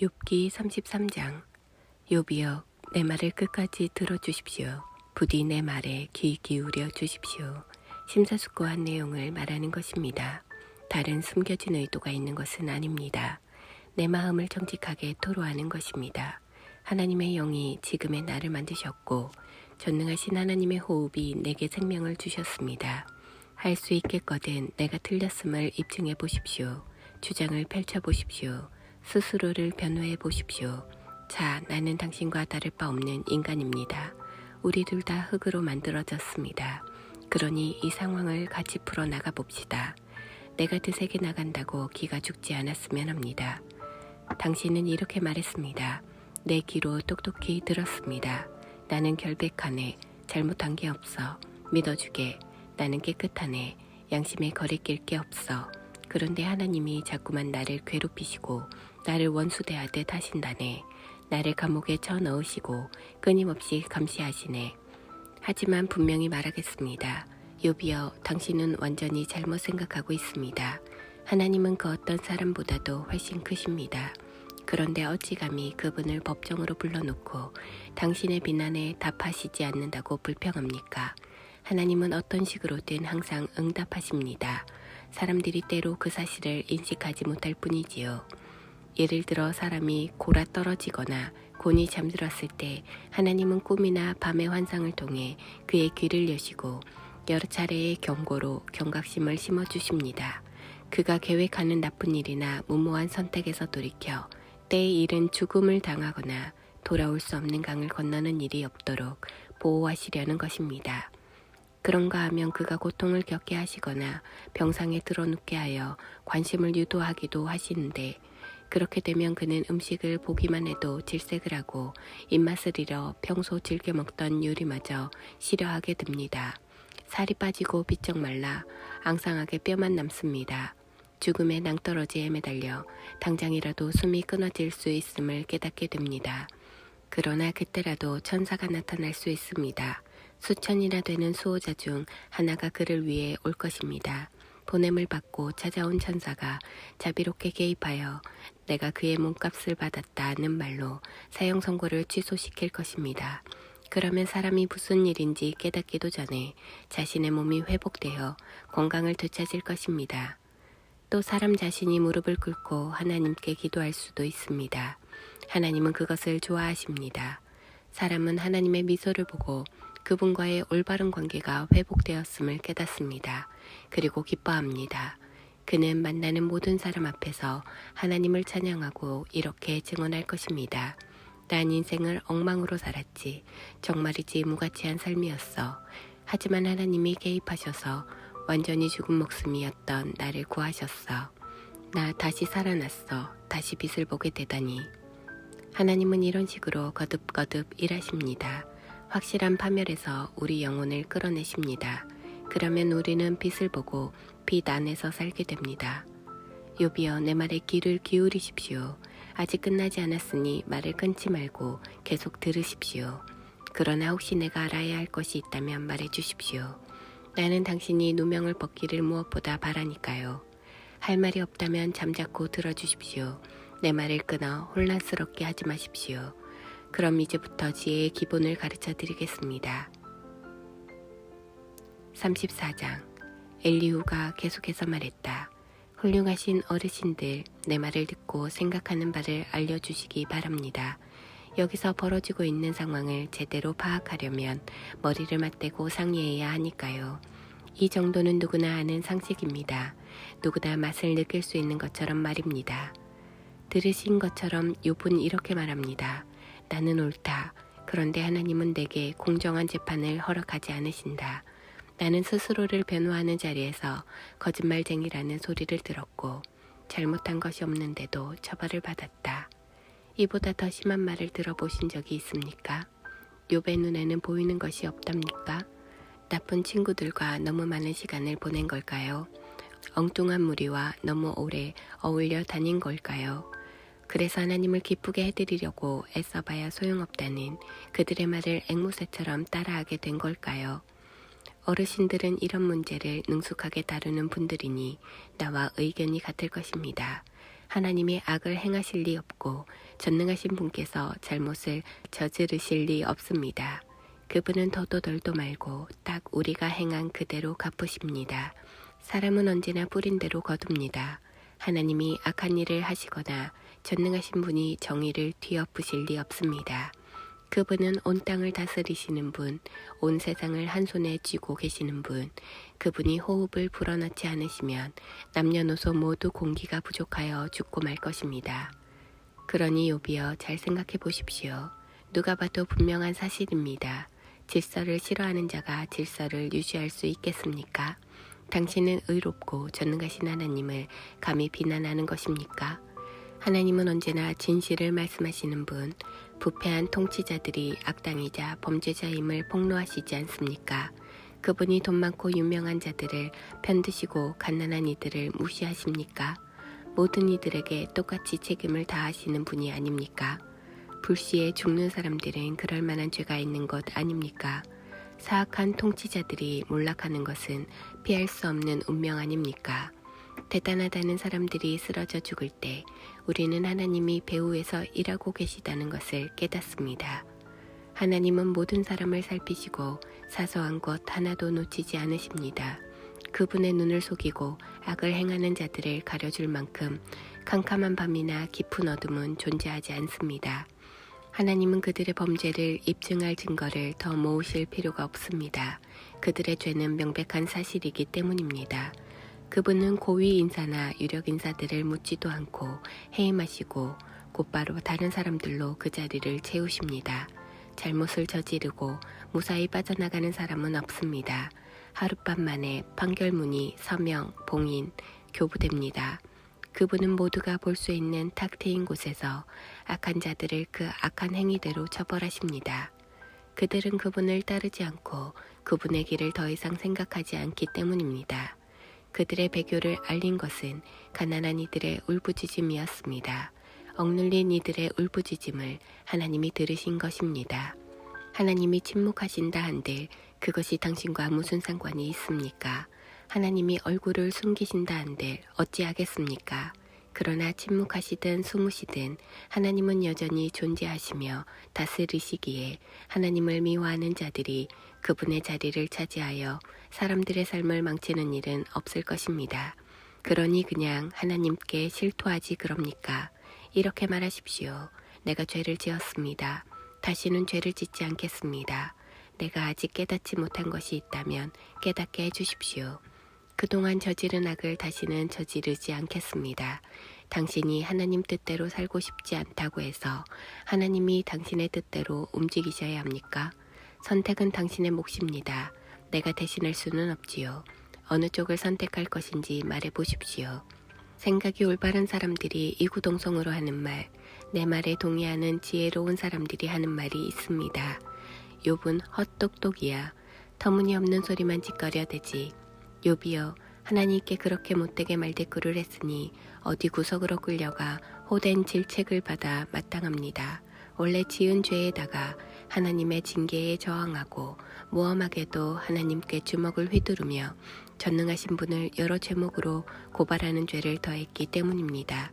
욥기 33장 욥이여 내 말을 끝까지 들어주십시오. 부디 내 말에 귀 기울여 주십시오. 심사숙고한 내용을 말하는 것입니다. 다른 숨겨진 의도가 있는 것은 아닙니다. 내 마음을 정직하게 토로하는 것입니다. 하나님의 영이 지금의 나를 만드셨고 전능하신 하나님의 호흡이 내게 생명을 주셨습니다. 할 수 있겠거든 내가 틀렸음을 입증해 보십시오. 주장을 펼쳐 보십시오. 스스로를 변호해 보십시오. 자, 나는 당신과 다를 바 없는 인간입니다. 우리 둘 다 흙으로 만들어졌습니다. 그러니 이 상황을 같이 풀어 나가 봅시다. 내가 드세게 나간다고 기가 죽지 않았으면 합니다. 당신은 이렇게 말했습니다. 내 귀로 똑똑히 들었습니다. 나는 결백하네. 잘못한 게 없어. 믿어주게. 나는 깨끗하네. 양심에 거리낄 게 없어. 그런데 하나님이 자꾸만 나를 괴롭히시고 나를 원수 대하듯 하신다네. 나를 감옥에 쳐 넣으시고 끊임없이 감시하시네. 하지만 분명히 말하겠습니다. 요비여, 당신은 완전히 잘못 생각하고 있습니다. 하나님은 그 어떤 사람보다도 훨씬 크십니다. 그런데 어찌 감히 그분을 법정으로 불러놓고 당신의 비난에 답하시지 않는다고 불평합니까? 하나님은 어떤 식으로든 항상 응답하십니다. 사람들이 때로 그 사실을 인식하지 못할 뿐이지요. 예를 들어 사람이 골아 떨어지거나 곤히 잠들었을 때 하나님은 꿈이나 밤의 환상을 통해 그의 귀를 여시고 여러 차례의 경고로 경각심을 심어주십니다. 그가 계획하는 나쁜 일이나 무모한 선택에서 돌이켜 때에 이른 죽음을 당하거나 돌아올 수 없는 강을 건너는 일이 없도록 보호하시려는 것입니다. 그런가 하면 그가 고통을 겪게 하시거나 병상에 들어눕게 하여 관심을 유도하기도 하시는데 그렇게 되면 그는 음식을 보기만 해도 질색을 하고 입맛을 잃어 평소 즐겨 먹던 요리마저 싫어하게 됩니다. 살이 빠지고 비쩍 말라 앙상하게 뼈만 남습니다. 죽음의 낭떠러지에 매달려 당장이라도 숨이 끊어질 수 있음을 깨닫게 됩니다. 그러나 그때라도 천사가 나타날 수 있습니다. 수천이나 되는 수호자 중 하나가 그를 위해 올 것입니다. 보냄을 받고 찾아온 천사가 자비롭게 개입하여 내가 그의 몸값을 받았다는 말로 사형 선고를 취소시킬 것입니다. 그러면 사람이 무슨 일인지 깨닫기도 전에 자신의 몸이 회복되어 건강을 되찾을 것입니다. 또 사람 자신이 무릎을 꿇고 하나님께 기도할 수도 있습니다. 하나님은 그것을 좋아하십니다. 사람은 하나님의 미소를 보고 그분과의 올바른 관계가 회복되었음을 깨닫습니다. 그리고 기뻐합니다. 그는 만나는 모든 사람 앞에서 하나님을 찬양하고 이렇게 증언할 것입니다. 난 인생을 엉망으로 살았지. 정말이지 무가치한 삶이었어. 하지만 하나님이 개입하셔서 완전히 죽은 목숨이었던 나를 구하셨어. 나 다시 살아났어. 다시 빛을 보게 되다니. 하나님은 이런 식으로 거듭거듭 일하십니다. 확실한 파멸에서 우리 영혼을 끌어내십니다. 그러면 우리는 빛을 보고 빛 안에서 살게 됩니다. 요비여 내 말에 귀를 기울이십시오. 아직 끝나지 않았으니 말을 끊지 말고 계속 들으십시오. 그러나 혹시 내가 알아야 할 것이 있다면 말해 주십시오. 나는 당신이 누명을 벗기를 무엇보다 바라니까요. 할 말이 없다면 잠자코 들어주십시오. 내 말을 끊어 혼란스럽게 하지 마십시오. 그럼 이제부터 지혜의 기본을 가르쳐 드리겠습니다. 34장 엘리후가 계속해서 말했다. 훌륭하신 어르신들 내 말을 듣고 생각하는 바를 알려주시기 바랍니다. 여기서 벌어지고 있는 상황을 제대로 파악하려면 머리를 맞대고 상의해야 하니까요. 이 정도는 누구나 아는 상식입니다. 누구나 맛을 느낄 수 있는 것처럼 말입니다. 들으신 것처럼 욥은 이렇게 말합니다. 나는 옳다. 그런데 하나님은 내게 공정한 재판을 허락하지 않으신다. 나는 스스로를 변호하는 자리에서 거짓말쟁이라는 소리를 들었고 잘못한 것이 없는데도 처벌을 받았다. 이보다 더 심한 말을 들어보신 적이 있습니까? 욥의 눈에는 보이는 것이 없답니까? 나쁜 친구들과 너무 많은 시간을 보낸 걸까요? 엉뚱한 무리와 너무 오래 어울려 다닌 걸까요? 그래서 하나님을 기쁘게 해드리려고 애써봐야 소용없다는 그들의 말을 앵무새처럼 따라하게 된 걸까요? 어르신들은 이런 문제를 능숙하게 다루는 분들이니 나와 의견이 같을 것입니다. 하나님이 악을 행하실 리 없고 전능하신 분께서 잘못을 저지르실 리 없습니다. 그분은 더도 덜도 말고 딱 우리가 행한 그대로 갚으십니다. 사람은 언제나 뿌린 대로 거둡니다. 하나님이 악한 일을 하시거나 전능하신 분이 정의를 뒤엎으실 리 없습니다. 그분은 온 땅을 다스리시는 분, 온 세상을 한 손에 쥐고 계시는 분, 그분이 호흡을 불어넣지 않으시면 남녀노소 모두 공기가 부족하여 죽고 말 것입니다. 그러니 요비여 잘 생각해 보십시오. 누가 봐도 분명한 사실입니다. 질서를 싫어하는 자가 질서를 유지할 수 있겠습니까? 당신은 의롭고 전능하신 하나님을 감히 비난하는 것입니까? 하나님은 언제나 진실을 말씀하시는 분, 부패한 통치자들이 악당이자 범죄자임을 폭로하시지 않습니까? 그분이 돈 많고 유명한 자들을 편드시고 갓난한 이들을 무시하십니까? 모든 이들에게 똑같이 책임을 다하시는 분이 아닙니까? 불시에 죽는 사람들은 그럴 만한 죄가 있는 것 아닙니까? 사악한 통치자들이 몰락하는 것은 피할 수 없는 운명 아닙니까? 대단하다는 사람들이 쓰러져 죽을 때 우리는 하나님이 배후에서 일하고 계시다는 것을 깨닫습니다. 하나님은 모든 사람을 살피시고 사소한 것 하나도 놓치지 않으십니다. 그분의 눈을 속이고 악을 행하는 자들을 가려줄 만큼 캄캄한 밤이나 깊은 어둠은 존재하지 않습니다. 하나님은 그들의 범죄를 입증할 증거를 더 모으실 필요가 없습니다. 그들의 죄는 명백한 사실이기 때문입니다. 그분은 고위 인사나 유력 인사들을 묻지도 않고 해임하시고 곧바로 다른 사람들로 그 자리를 채우십니다. 잘못을 저지르고 무사히 빠져나가는 사람은 없습니다. 하룻밤 만에 판결문이 서명, 봉인, 교부됩니다. 그분은 모두가 볼 수 있는 탁 트인 곳에서 악한 자들을 그 악한 행위대로 처벌하십니다. 그들은 그분을 따르지 않고 그분의 길을 더 이상 생각하지 않기 때문입니다. 그들의 배교를 알린 것은 가난한 이들의 울부짖음이었습니다. 억눌린 이들의 울부짖음을 하나님이 들으신 것입니다. 하나님이 침묵하신다 한들 그것이 당신과 무슨 상관이 있습니까? 하나님이 얼굴을 숨기신다 한들 어찌하겠습니까? 그러나 침묵하시든 숨으시든 하나님은 여전히 존재하시며 다스리시기에 하나님을 미워하는 자들이 그분의 자리를 차지하여 사람들의 삶을 망치는 일은 없을 것입니다. 그러니 그냥 하나님께 실토하지 그럽니까? 이렇게 말하십시오. 내가 죄를 지었습니다. 다시는 죄를 짓지 않겠습니다. 내가 아직 깨닫지 못한 것이 있다면 깨닫게 해주십시오. 그동안 저지른 악을 다시는 저지르지 않겠습니다. 당신이 하나님 뜻대로 살고 싶지 않다고 해서 하나님이 당신의 뜻대로 움직이셔야 합니까? 선택은 당신의 몫입니다. 내가 대신할 수는 없지요. 어느 쪽을 선택할 것인지 말해 보십시오. 생각이 올바른 사람들이 이구동성으로 하는 말, 내 말에 동의하는 지혜로운 사람들이 하는 말이 있습니다. 욥은 헛똑똑이야. 터무니없는 소리만 짓거려대지. 욥이여 하나님께 그렇게 못되게 말대꾸를 했으니 어디 구석으로 끌려가 호된 질책을 받아 마땅합니다. 원래 지은 죄에다가 하나님의 징계에 저항하고 모험하게도 하나님께 주먹을 휘두르며 전능하신 분을 여러 제목으로 고발하는 죄를 더했기 때문입니다.